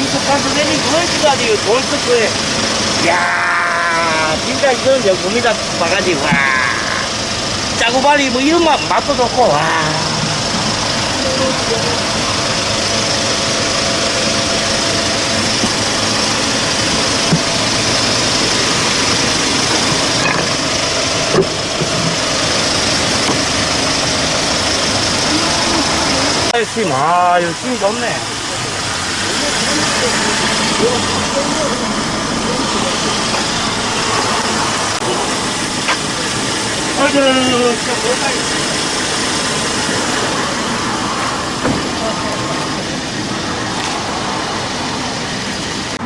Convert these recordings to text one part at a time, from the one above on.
김숙한수 내린 그것이가 아니에요. 돌석도에. 야 진짜 이건 명품이다. 바가지 와. 짜고발이 뭐 이런 맛 맛도 좋고 와. 열심히 아 열심히 좋네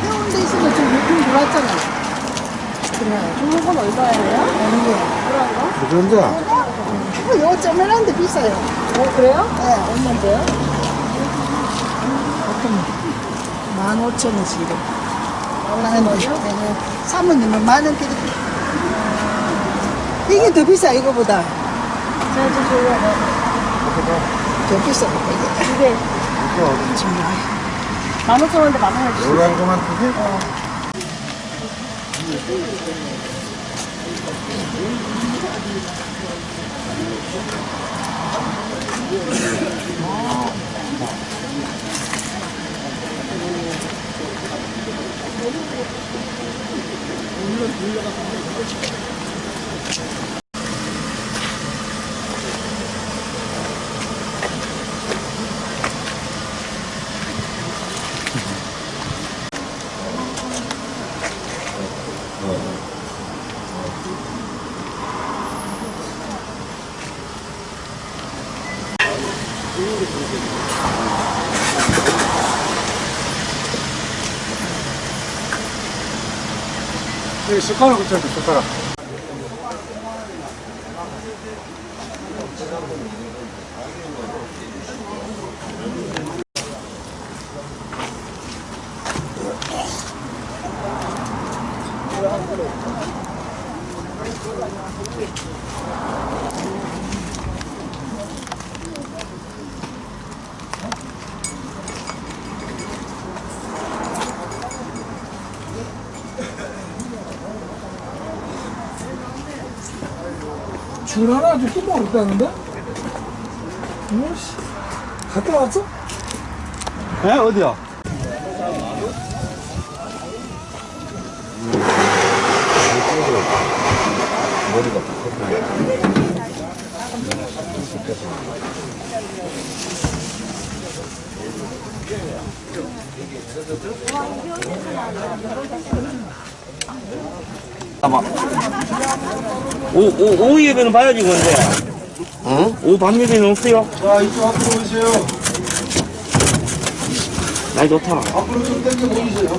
해운대 있으면 좀 높은 돌았잖아. 그래. 좋은 건 얼마예요? 어느 게? 그런 거? 그런데 어, 요거 좀 해놨는데 비싸요. 어, 그래요? 네, 얼마인데요? 어떤 거? 15,000원씩 하는데 사모님은 만원 끼리. 이게 더 비싸 이거보다. 저도 좋아요 더 비싸 이게. 이게. 정말. 만오천 원인데 만원 해주세요? 요런 거만 두세 어. 아. 크게? 여기 숟가락 붙여야 돼 숟가락 줄 하나 아직도 모르겠다는데? 뭐씨 갔다 왔어? 네 어디야? 봐봐 오, 오, 오후 예배는 봐야지 근데. 어? 오후 밤 예배는 없어요. 자 이쪽 앞으로 오세요. 날 좋다. 앞으로 좀 당겨 보이세요.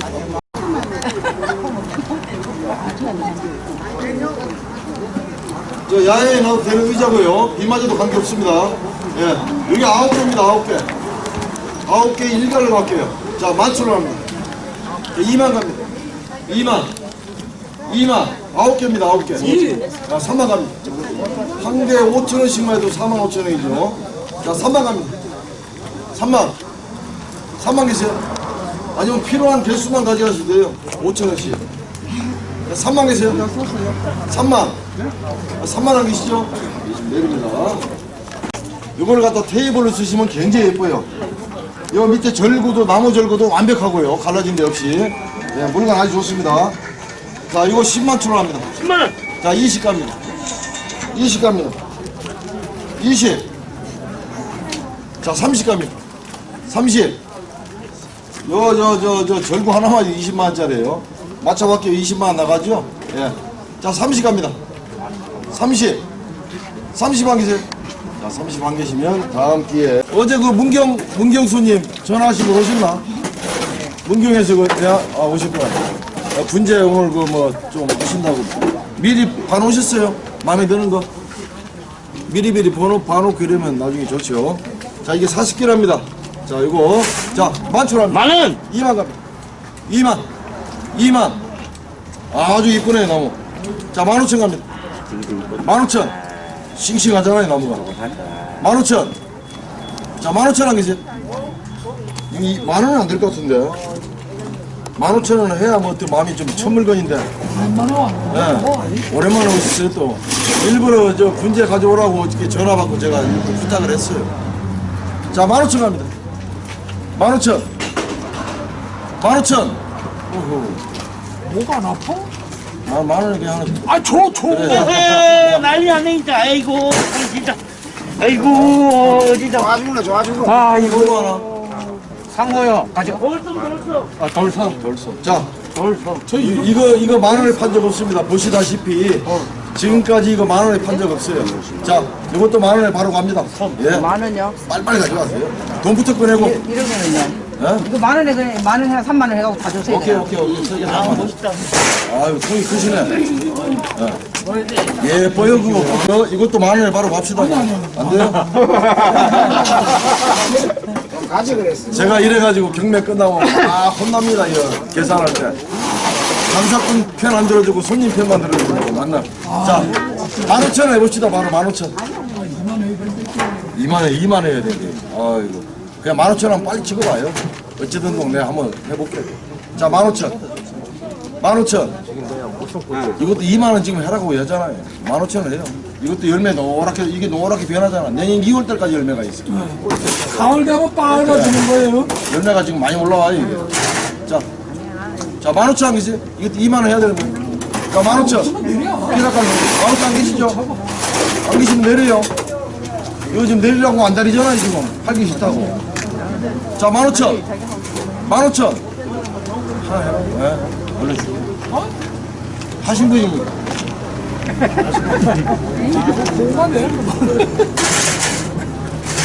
저 야외에 놔도 되는 의자고요. 비 맞아도 관계없습니다. 예. 여기 아홉 개입니다 아홉 개. 아홉 개 일갈로 갈게요. 자 만천원 합니다. 자, 2만 갑니다. 2만. 2만 아홉 개입니다 아홉 개. 자, 3만 갑니다. 한 개에 5천 원씩만 해도 4만 5천 원이죠. 자 3만 갑니다. 3만 3만 계세요? 아니면 필요한 개수만 가져가셔도 돼요. 5천 원씩. 자, 3만 계세요? 3만 아, 3만 원 계시죠? 내립니다. 이걸 갖다 테이블로 쓰시면 굉장히 예뻐요. 이 밑에 절구도 나무 절구도 완벽하고요. 갈라진 데 없이. 네, 물건 아주 좋습니다 자 이거 10만 천원 합니다 10만원 자, 20 갑니다. 20 갑니다. 20. 자, 30 갑니다. 30. 요, 저, 저, 저, 절구 하나만 20만원짜리에요. 맞춰볼게요. 20만원 나가죠? 예. 자, 30 갑니다. 30. 30만 계세요. 자, 30만 계시면 다음 기회에. 어제 그 문경, 문경수님 전화하시고 오셨나? 문경에서 그, 야, 아, 오셨구나. 어, 분재 오늘 그뭐 좀 하신다고 미리 봐놓으셨어요? 마음에 드는 거? 미리 미리 번호 봐놓고 이러면 나중에 좋죠. 자 이게 40개랍니다. 자 이거 자 만천원 만원 2만 갑니다. 2만 2만 아주 이쁘네 나무. 자 15,000 갑니다. 15,000 싱싱하잖아요 나무가. 15,000 자, 만 오천 원 계세요. 이, 만 원은 안 될 것 같은데. 만 오천 원은 해야 뭐 또 마음이 좀첫 물건인데. 얼마나 와? 예. 오랜만에 오셨어요 또. 일부러 저 군제 가져오라고 어떻게 전화 받고 제가 일부러 부탁을 했어요. 자, 만 오천 갑니다. 만 오천. 만 오천. 오호. 뭐가 안 아파? 만, 만 원이 그냥 하나. 아, 줘, 줘. 에헤, 난리 났네 진짜 아이고 참 진짜 아이고 어, 진짜 좋아주는 좋아주는 아이고 이거 하나. 상호요 가져 벌써 벌써 아, 돌선. 돌선. 자, 돌선. 저 이, 이거 이거 만 원에 판 적 없습니다. 보시다시피 지금까지 이거 만 원에 판 적 없어요. 자, 이것도 만 원에 바로 갑니다. 예. 만 원요? 빨리빨리 가져가세요. 돈부터 꺼내고. 이러면은요? 예? 이거 만 원에 그냥 만 원에 3만 원 해가지고 다 주세요. 오케이 오케이 오케이 아다 멋있다 아유 손이 크시네. 예. 예뻐요 그거. 그거 이것도 만 원에 바로 갑시다. 안 돼요? 가지 그랬어 제가 이래가지고 경매 끝나고 아 혼납니다 이거 계산할 때. 장사꾼 편 안 들어주고 손님 편만 들어주고 만나. 자, 만 오천 원 해봅시다 바로 만 오천. 이만 원, 이만 해야 돼. 아이고. 그냥 만 오천 원 빨리 찍어봐요. 어찌든 뭐 내가 한번 해볼게. 자, 만 오천. 만 오천. 이것도 2만 원 지금 해라고 하잖아요. 만 오천 원 해요. 이것도 열매 노랗게 이게 노랗게 변하잖아. 내년 2월 달까지 열매가 있어. 가을 되면 빨라지는 거예요. 열매가 지금 많이 올라와요 이게. 자, 자, 만 오천 안 계세요? 이것도 2만 원 해야 되는 거예요. 자, 만 오천. 피라칼 만 오천 안 계시죠? 안 계시면 내려요. 이거 지금 내리라고 안 다리잖아요 지금. 팔기 싫다고. 자, 만 오천. 만 오천. 하나 해요. 네. 올려줄게. 하신 분입니다.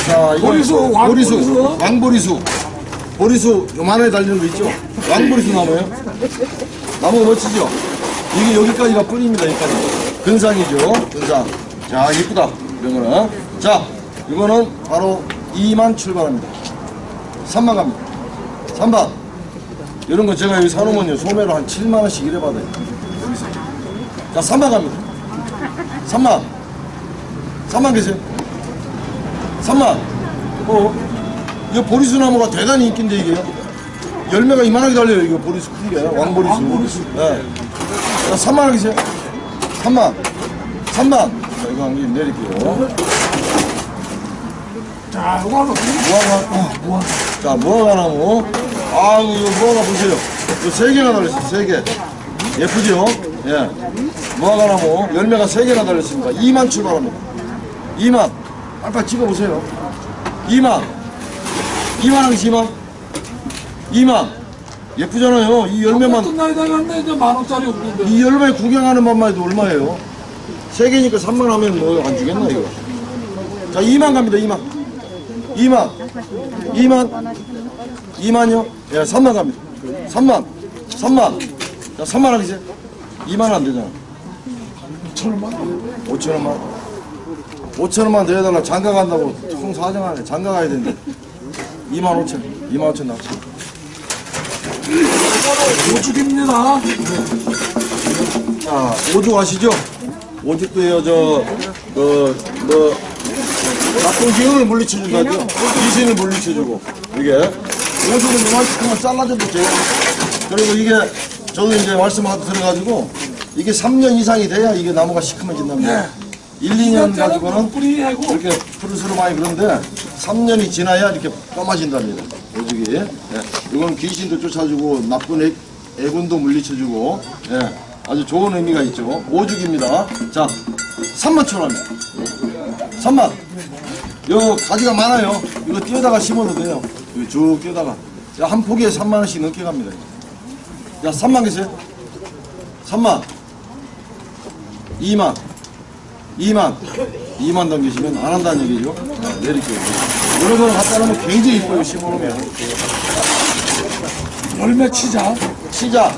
자, 이거 보리수, 왕 보리수. 보리수, 왕보리수. 보리수 요만하게 달리는 거 있죠? 왕보리수 나무예요. 나무 멋지죠? 이게 여기까지가 뿌리입니다, 여기까지. 근상이죠, 근상. 자, 이쁘다. 이런 거는. 자, 이거는 바로 2만 출발합니다. 3만 갑니다. 3번. 이런 거 제가 여기 사놓으면요, 소매로 한 7만원씩 이래 받아요. 자, 3만 갑니다. 3만. 3만 계세요. 3만. 어? 이거 보리수 나무가 대단히 인기인데 이게요. 열매가 이만하게 달려요. 이거 보리수 큰 게. 왕보리수. 왕보리수. 네. 자, 3만 원 계세요. 3만. 3만. 자, 이거 한 개 내릴게요. 자. 무화과. 어, 무화과. 자, 무화과 나무. 아유, 이거 무화과 보세요. 이거 세 개나 달렸어요. 세 개. 예쁘죠? 예. 무화과 나무. 열매가 세 개나 달렸습니다. 2만 출발합니다. 2만. 빨리 찍어보세요. 2만. 2만 하겠지, 2만. 2만. 예쁘잖아요. 이 열매만. 끝나야 되는데 이제 만 원짜리 없는데. 이 열매 구경하는 것만 해도 얼마예요? 세 개니까 3만 하면 뭐 안 주겠나 이거? 자 2만 갑니다 2만 2만 2만 2만요? 예 3만 갑니다 3만 3만 자 3만 하겠어요? 2만 안 되잖아 5천원만. 5천 원만 5천 원만 더 해달라 장가 간다고 통 사정하네 장가 가야 되는데 2만 5천 2만 5천 나왔어 오죽입니다. 자, 오죽 아시죠? 오죽도요, 저, 그, 뭐, 나쁜 기운을 물리쳐준다죠? 귀신을 물리쳐주고, 이게. 오죽은 이만큼만 잘라줘도 돼요. 그리고 이게, 저도 이제 말씀하고 들어가지고, 이게 3년 이상이 돼야 이게 나무가 시커매진답니다. 1, 2년 가지고는 뿌리 하고. 이렇게 푸르스로 많이 그런데 3년이 지나야 이렇게 까마진답니다. 오죽이. 예. 이건 귀신도 쫓아주고 나쁜 애, 애군도 물리쳐주고 예. 아주 좋은 의미가 있죠. 오죽입니다. 자, 3만 출합니다. 3만. 요 가지가 많아요. 이거 띄어다가 심어도 돼요. 이거 쭉 띄어다가. 자, 한 포기에 3만 원씩 넘게 갑니다. 야, 3만 계세요? 3만. 2만. 2만. 2만 넘기시면 안 한다는 얘기죠. 자, 내릴게요. 거는 갖다 놓으면 굉장히 이뻐요 심어놓으면 열매 치자. 치자.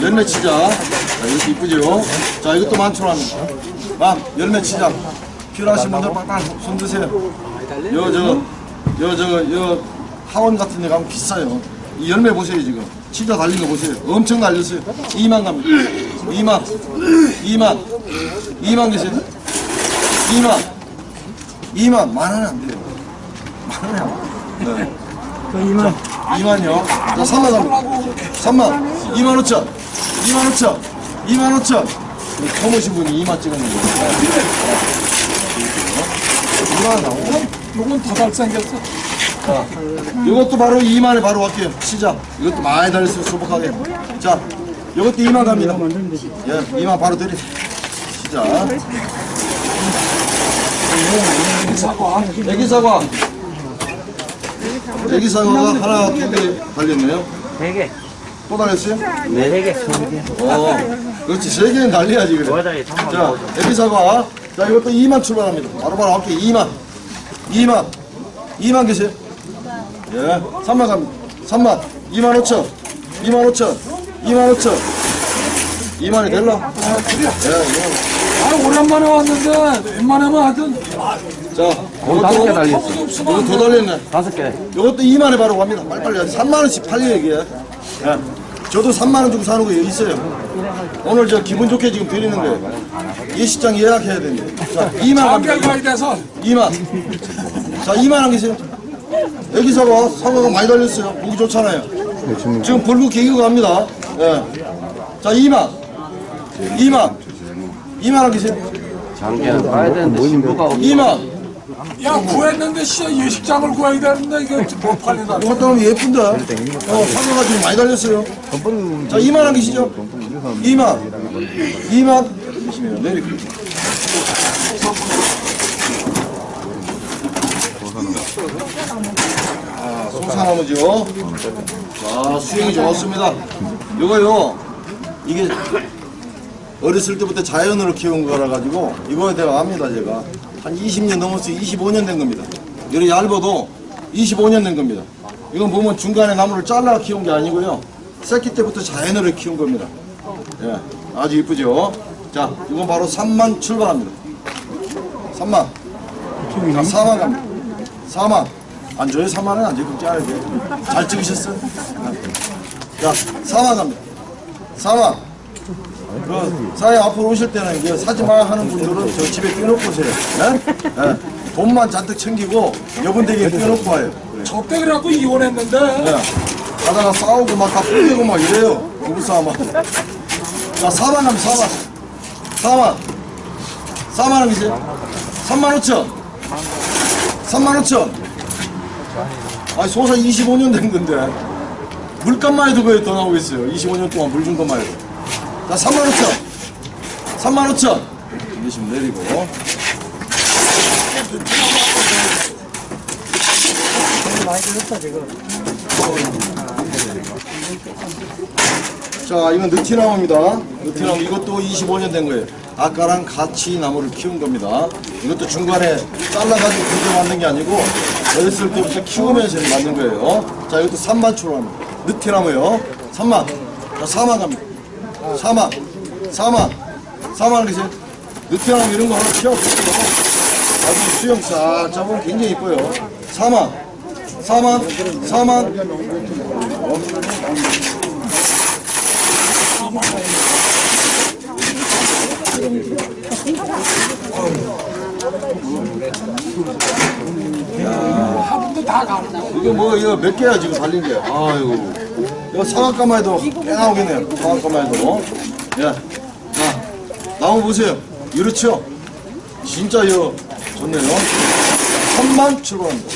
열매 치자. 자, 이렇게 이쁘죠? 자 이것도 만천원입니다. 만 열매 치자. 필요하신 분들 빡빡 손 드세요. 요저요저요 하원 같은 데 가면 비싸요. 이 열매 보세요 지금 치자 달린 거 보세요 엄청 달렸어요 2만 갑니다 2만 2만 2만 계세요 2만 2만 만 원은 안 돼요 네. 2만. 2만요. 자, 3만 갑니다. 3만. 2만 5천. 2만 5천. 2만 5천. 처음 오신 분이 2만 찍었는데. 2만 나오고. 요건 더 잘생겼어. 자, 이것도 바로 2만에 바로 갈게요. 시작. 이것도 많이 달렸어요. 소복하게. 자, 이것도 2만 갑니다. 예, 2만 바로 드리. 시작. 사과. 애기 사과. 애기 사과가 하나, 두 개 달렸네요. 세 개. 또 달렸어요? 네, 세 개. 어, 그렇지. 세 개는 달려야지, 그래. 도화장에 3만 자, 애기 사과. 자, 이것도 2만 출발합니다. 바로바로 할게요. 2만. 2만. 2만 계세요? 예. 3만 갑니다. 3만. 2만 5천. 2만 5천. 2만 5천. 2만이 될라? 예, 2만. 아, 오랜만에 왔는데, 웬만하면 하여튼, 자, 어, 다섯 개 달렸어. 이거 더 달렸네. 다섯 개. 이것도 2만에 바로 갑니다. 빨리빨리. 3만원씩 팔려, 이게. 예. 저도 3만원 주고 사는 거 있어요. 오늘 저 기분 좋게 지금 드리는 거예요. 예식장 예약해야 됩니다. 자, 2만 장비가 갑니다. 돼서, 2만. 자, 2만 원 계세요. 여기 사과, 사과가 많이 달렸어요. 보기 좋잖아요. 지금 불국 계기가 갑니다. 예. 자, 2만. 2만. 2만 원 계세요. 장기는 봐야 되는데 신부가 없 2만. 야, 구했는데, 씨, 예식장을 구해야 되는데, 이게 못 팔린다. 이거 갖다 놓으면 예쁜데. 어, 사과가 지금 많이 달렸어요. 자, 2만 원 계시죠? 2만. 2만. 소사나무죠. 자, 수영이 좋았습니다. 이거요, 이게 어렸을 때부터 자연으로 키운 거라 가지고 이거에 대해 압니다, 제가. 한 20년 넘었어요. 25년 된 겁니다. 이렇게 얇아도 25년 된 겁니다. 이건 보면 중간에 나무를 잘라 키운 게 아니고요. 새끼 때부터 자연으로 키운 겁니다. 예, 아주 이쁘죠? 자, 이건 바로 3만 출발합니다. 3만. 자, 4만 갑니다. 4만. 안 줘요? 4만은 안 줘요? 그럼 짜야 돼. 잘 찍으셨어요? 자, 4만 갑니다. 4만. 그 사회 앞으로 오실 때는 그 사지 마 하는 분들은 저 집에 떼놓고 오세요. 예? 예. 돈만 잔뜩 챙기고 여분 댁에 떼놓고 와요. 저때 그래갖고 이혼했는데, 예. 가다가 싸우고 막 다 풀리고 막 이래요. 부부 싸움 하고. 자, 4만 하면 4만. 4만. 4만 원 계세요? 3만 5천. 3만 5천. 아니, 소사 25년 된 건데. 물값만 해도 그게 더 나오겠어요. 25년 동안 물 준 것만 해도. 자, 3만 5천. 3만 5천. 이러시면 내리고. 자, 이건 느티나무입니다. 느티나무 이것도 25년 된 거예요. 아까랑 같이 나무를 키운 겁니다. 이것도 중간에 잘라가지고 그렇게 만든 게 아니고 어렸을 때부터 키우면서 만든 거예요. 자, 이것도 3만 출하입니다. 느티나무요. 3만. 자, 4만 갑니다. 4만. 4만. 4만 계세요. 느티나무 이런 거 하나 키워보세요. 아주 수영 싹 잡으면 굉장히 이뻐요. 4만. 4만. 4만. 화분도 다 가고. 이거 뭐 이거 몇 개야 지금 달린 게? 아이고 이거 사과까만 해도 꽤 나오겠네요. 사과까만 해도. 예. 자 나무 보세요. 이렇죠? 진짜 이거 좋네요. 3만 출발합니다.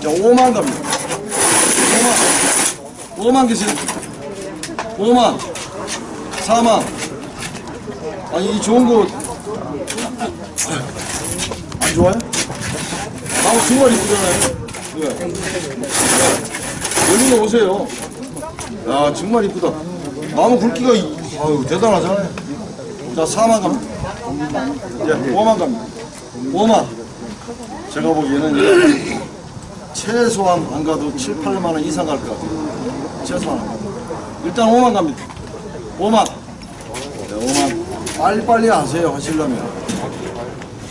자 5만 갑니다. 5만 5만 계세요. 5만 4만 아니 이 좋은 거 안 좋아요? 나무 정말 이쁘잖아요. 예. 열린 거 보세요. 야, 정말 이쁘다. 나무 굵기가, 이- 아유, 대단하잖아요. 자, 4만 갑니다. 예, 5만 갑니다. 5만. 제가 보기에는 최소한 안 가도 7, 8만 원 이상 갈 것 같아요. 최소한. 안 가도. 일단 5만 갑니다. 5만. 네, 5만. 빨리빨리 하세요, 하시려면.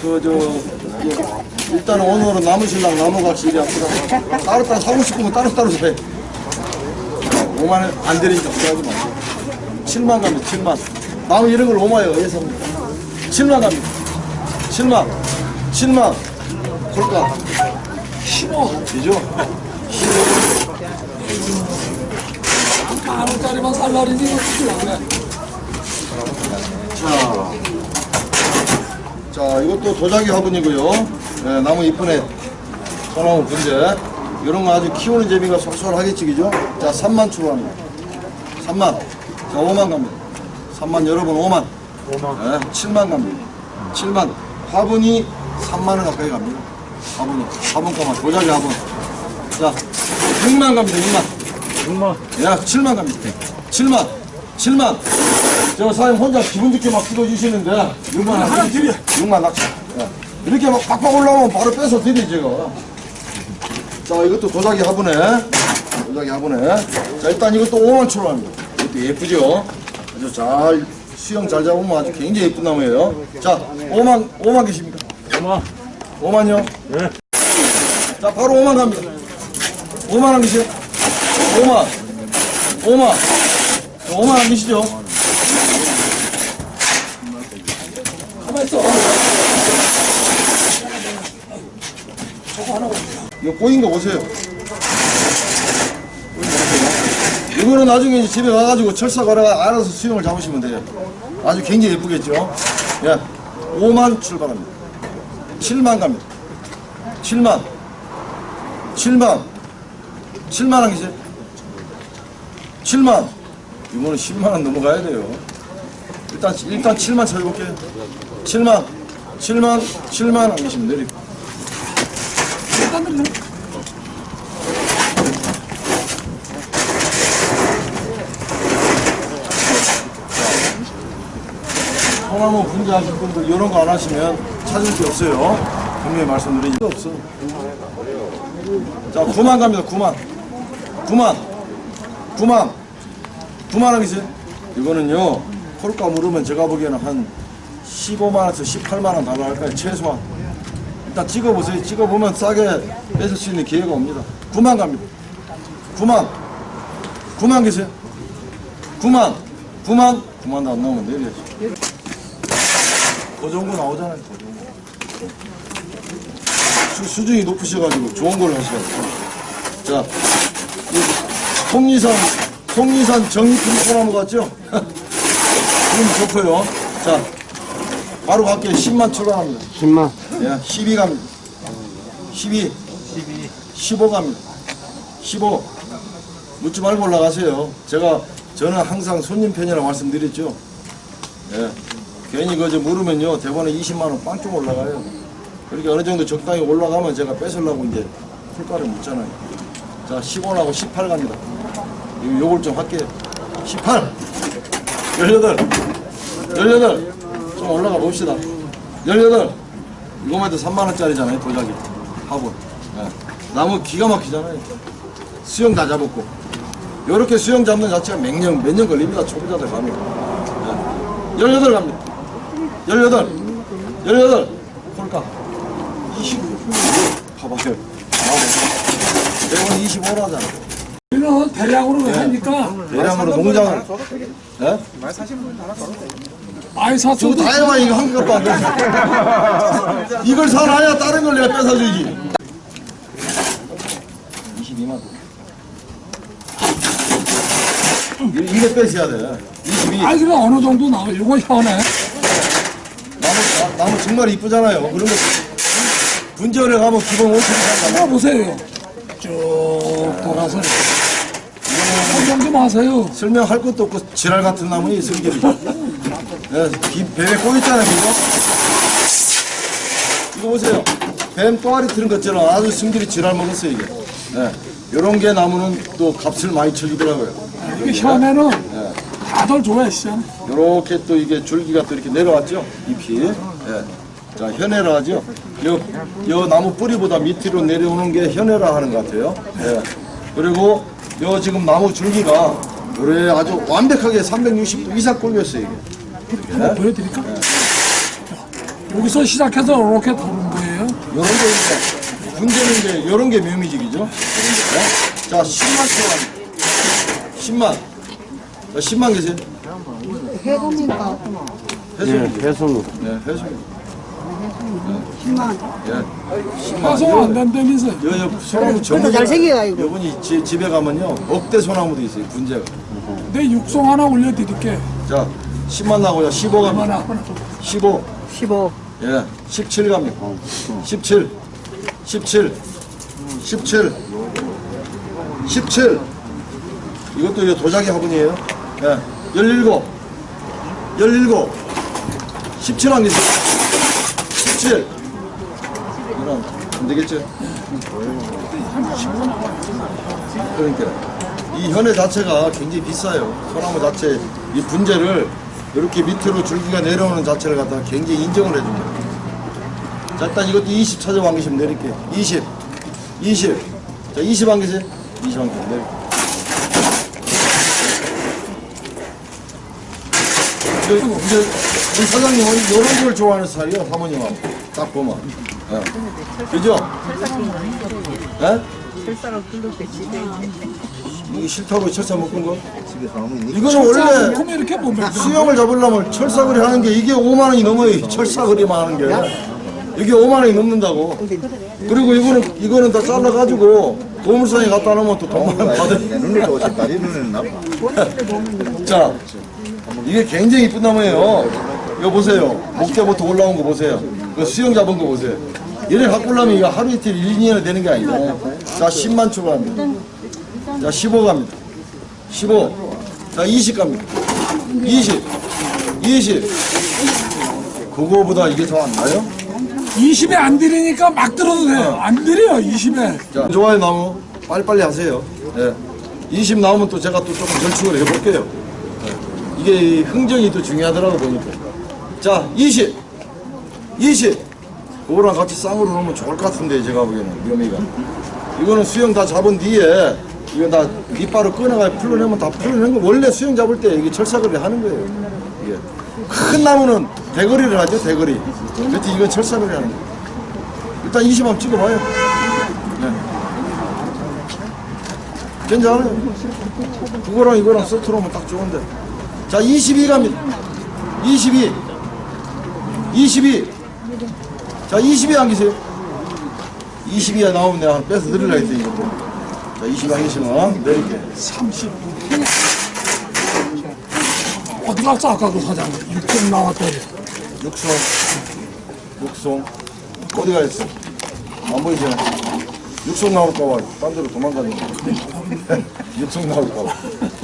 그, 저, 예, 일단 오늘은 나무 신랑 나무 같이 이리 앞으로 따로따로 사고 싶으면 따로따로 사 5만 원안 되니까 하지 마세요. 7만 갑니다, 7만. 나무 이런 걸 5만에 왜 삽니까? 7만 갑니다. 7만. 7만. 콜까? 15. 그죠? 만 원짜리만 살라리니 이거 그래. 자, 자 이것도 도자기 화분이고요. 네, 나무 이쁜애 소나무 분재. 이런 거 아주 키우는 재미가 솔솔하겠지, 그죠? 자, 3만 추가합니다. 3만. 자, 5만 갑니다. 3만 여러분 5만. 5만. 네, 7만 갑니다. 7만. 화분이 3만 원 가까이 갑니다. 화분이. 화분가만 도자기 화분. 자, 6만 갑니다. 6만. 6만. 야, 7만 갑니다. 7만. 7만. 저 사장님 혼자 기분 좋게 막 찍어주시는데 6만 하나 드려 6만 낙차 예. 이렇게 막 팍팍 올라오면 바로 빼서 드리 제가 자 이것도 도자기 화분에. 도자기 화분에. 자 일단 이것도 5만 출원합니다. 이것도 예쁘죠? 아주 잘 수영 잘 잡으면 아주 굉장히 예쁜 나무예요. 자 5만 5만 계십니까? 5만. 5만요? 네 자 바로 5만 갑니다. 5만 안 계세요? 5만. 5만. 5만 안 계시죠 가만 있어. 이거 꼬인 거 보세요. 이거는 나중에 집에 가가지고 철사 걸어가 알아서 수영을 잡으시면 돼요. 아주 굉장히 예쁘겠죠? 예. 5만 출발합니다. 7만 갑니다. 7만. 7만. 7만 원 계세요? 7만. 이거는 10만 원 넘어가야 돼요. 일단, 일단 7만 쳐볼게요. 7만. 7만. 7만 원 계시면 내리고. 좀 소나무 분재하실 분들 이런 거 안 하시면 찾을 게 없어요. 분명히 말씀드리는 게 없어. 자, 9만 갑니다. 9만. 9만. 9만. 9만 원이세요? 이거는요. 콜가 물으면 제가 보기에는 한 15만 원에서 18만 원 달라 할까요? 최소한. 일단 찍어보세요. 찍어보면 싸게 뺏을 수 있는 기회가 옵니다. 9만 갑니다. 9만. 9만 계세요? 9만. 9만. 9만 안 나오면 내려야죠. 그 정도 나오잖아요. 그 정도. 수, 수준이 높으셔가지고 좋은 걸로 돼요. 자, 이 속리산, 속리산 정품 소나무 같죠? 그럼 좋고요. 자, 바로 갈게요. 10만 출발합니다. 10만. 예, 12 갑니다. 12. 12. 15 갑니다. 15. 묻지 말고 올라가세요. 제가, 저는 항상 손님 편이라고 말씀드렸죠. 예. 괜히 그저 물으면요, 대본에 20만원 빵점 올라가요. 그렇게 어느 정도 적당히 올라가면 제가 뺏으려고 이제 풀가를 묻잖아요. 자, 15하고 18 갑니다. 요- 요걸 좀 할게요. 18. 18. 18. 좀 올라가 봅시다. 18. 이거만 해도 3만원짜리잖아요, 도자기. 화분. 예. 나무 기가 막히잖아요. 수영 다 잡았고. 요렇게 수영 잡는 자체가 몇 년, 몇 년 걸립니다. 초보자들 가면. 예. 18 갑니다. 18. 18. 콜까? 20. 봐봐요. 내가 25라잖아. 우리는 대량으로 하니까 대량으로 농장을. 예? 많이 저거 샀어도 다 해봐, 이거 한 것도 안 돼. 이걸 사놔야 다른 걸 내가 뺏어주지. 22만. 이- 이거 뺏어야 돼. 22. 아니 그럼 어느 정도 나와 이거 현해 나무, 나- 나무 정말 이쁘잖아요. 그런 거 분재원에 가면 기본 5천 원봐 보세요 쭉 돌아서 설명 좀 하세요 설명할 것도 없고 지랄 같은 나무니 성질이. 네, 비- 뱀에 꼬였잖아요, 그죠? 이거 보세요. 뱀 또아리 트는 것처럼 아주 성질이 지랄 먹었어요, 이게. 네. 요런 게 나무는 또 값을 많이 쳐주더라고요. 이게 현에는 다들 좋아했어 요렇게 또 이게 줄기가 또 이렇게 내려왔죠, 잎이. 예. 자, 현해라 하죠. 요, 요 나무 뿌리보다 밑으로 내려오는 게 현해라 하는 것 같아요. 예. 그리고 요 지금 나무 줄기가 요래 아주 완벽하게 360도 이상 꼴렸어요, 이게. 한번 보여드릴까? 자, 여기서 시작해서 이렇게 도는 거예요 요런 게 이제, 문제는 이제 요런 게 묘미직이죠. 예. 자, 10만 원. 10만. 자, 10만 계세요? 해금인가? 해수. 배송로. 네, 해수. 10만. 예. 파송 안 된다면서. 여, 여, 소나무 전문 잘생겨가지고. 여분이 지, 집에 가면요 억대 소나무도 있어요 분재가 내 육송 하나 올려드릴게. 자 10만 나고요 15 갑니다 하나. 15 15. 예, 17 갑니다. 17, 17, 17, 17. 이것도 이제 도자기 화분이에요. 예, 17, 17, 17한 개 있어요. 17. 이건 안 되겠죠? 그러니까 이 현의 자체가 굉장히 비싸요. 소나무 자체 이 분재를 이렇게 밑으로 줄기가 내려오는 자체를 갖다가 굉장히 인정을 해줍니다. 자 일단 이것도 20 찾아와 한 개씩 내릴게요. 20, 20. 자 20 한 개씩 20 한 개 내릴게요. 이제, 우리 사장님은 이런 걸 좋아하는 스타일이에요, 사모님하고. 딱 보면. 예. 그죠? 예? 이게 싫다고 철사 묶은 거? 이거는 원래 이렇게 보면 수영을 잡으려면 철사거리 하는 게 이게 5만 원이 넘어요. 이 철사거리만 하는 게. 이게 5만 원이 넘는다고. 그리고 이거는 이거는 다 잘라 가지고 보물상에 갖다 놓으면 또돈 많이 받을. 눈을 좋지 다리 눈은 나빠. 자, 이게 굉장히 이쁜 나무예요. 이거 보세요. 목대부터 올라온 거 보세요. 그 수영 잡은 거 보세요. 얘네 갖고 오려면 이거 하루 이틀 1, 2년에 되는 게 아니죠. 자, 10만 추가합니다. 자, 15 갑니다. 15. 자, 20 갑니다. 20. 20. 그거보다 이게 더 안 나요? 20에 안 들이니까 막 들어도 돼. 안 들여 20에. 자, 좋아요, 나무. 빨리빨리 하세요. 예. 20 나오면 또 제가 또 조금 절충을 해볼게요. 예. 이게 이 흥정이 더 중요하더라고 보니까. 자, 20. 20. 그거랑 같이 쌍으로 놓으면 좋을 것 같은데, 제가 보기에는, 묘미가. 이거는 수영 다 잡은 뒤에, 이거 다 밑바로 꺼내가 풀어내면 다 풀어내는 거. 원래 수영 잡을 때 이게 철사거리 하는 거예요. 이게. 큰 나무는 대거리를 하죠, 대거리. 그렇지, 이건 철사거리 하는 거예요. 일단 20 한번 찍어봐요. 괜찮아요. 그거랑 이거랑 세트로 하면 딱 좋은데. 자, 22 갑니다. 22. 22. 자, 22 안기세요. 22가 나오면 내가 빼서 드리려 했더니 이거. 자, 22 안기시면 내릴게. 30. 어디 갔어 아까 그 사장 6점 나왔더니. 육송. 육송. 어디 가있어? 안 보이잖아. 육송 나올까봐 딴 데로 도망갔네. 육송 나올까봐.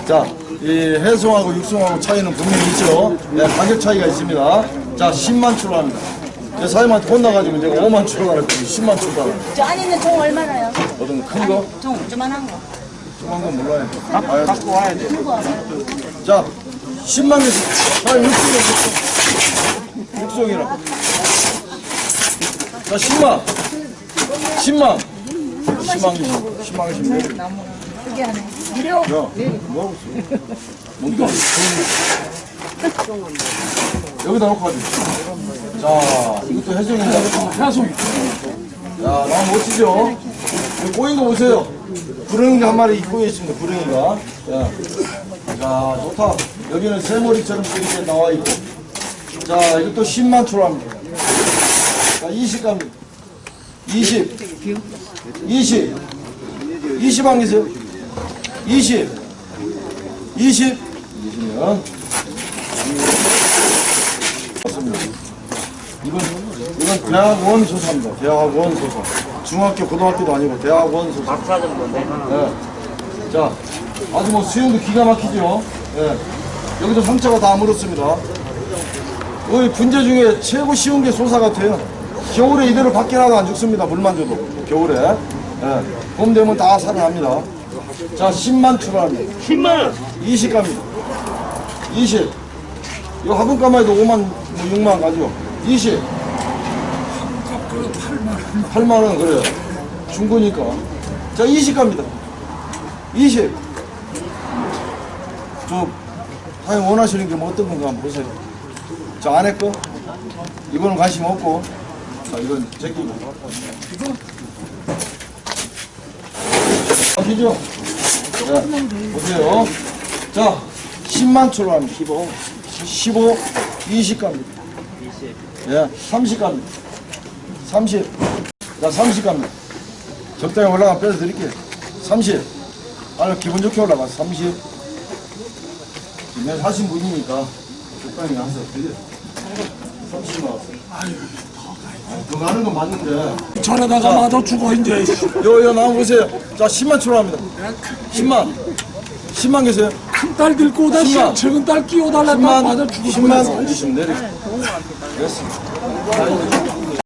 자, 이 해송하고 육송하고 차이는 분명히 있죠. 네, 가격 차이가 있습니다. 자, 10만 출하합니다. 제 사장님한테 혼나가지고 제가 5만 출하를 했더니 10만 출하를. 저 안에 있는 종 얼마나요? 어떤 큰 거? 종 조만한 거. 조그만 건 몰라요. 갖고 와야 돼. 자, 10만 개씩. 아, 육송이라. 육송이라. 자, 10만. 10만. 10만 개씩. 10만 개씩 내려. 야, 뭐 하고 있어? 뭔가. 여기다 놓고 가지. 자, 이것도 해성인가? 해송. 야, 너무 멋지죠? 여기 꼬인 거 보세요. 구렁이가 한 마리 꼬여 있습니다, 구렁이가. 야, 자, 좋다. 여기는 새머리처럼 이렇게 나와 있고. 자, 이것도 10만 출합니다. 자, 20 갑니다. 20. 20. 20 안 계세요? 20. 20. 20면. 맞습니다. 이건, 이건 대학원 소사입니다. 대학원 소사. 중학교, 고등학교도 아니고 대학원 소사. 박사전 건데. 예. 자, 아주 뭐 수영도 기가 막히죠. 예. 여기도 상처가 다 물었습니다. 이 분재 중에 최고 쉬운 게 소사 같아요. 겨울에 이대로 밖에 나도 안 죽습니다. 물만 줘도. 겨울에. 예. 봄 되면 다 살아납니다. 자, 10만 출발합니다. 10만! 20 갑니다. 20. 이거 화분가만 해도 5만, 뭐 6만 가죠. 20. 8만 원, 그래요. 중고니까. 자, 20 갑니다. 20. 저, 사장님 원하시는 게 뭐 어떤 건가 한번 보세요. 저 안에 거. 이거는 관심 없고. 자, 이건 제 끼고. 아시죠? 네, 보세요. 자, 10만 출발합니다. 15. 15, 20 갑니다. 20. 예, 30 갑니다. 30. 자, 30 갑니다. 적당히 올라가 빼서 드릴게요. 30. 아니, 기분 좋게 올라가. 30. 내가 하신 분이니까 적당히 하세요. 드려. 30 나왔어요. 더 가는 건 맞는데. 저러다가 맞아 죽어 이제. 요, 요, 나와 보세요. 자, 10만 출발합니다. 10만. 10만 계세요. 큰딸 들고 오다 씨 십만. 적은 딸 끼워달라고 10만, 맞아 죽을 10만 뻔했어. 올리시면 내려. 됐습니다.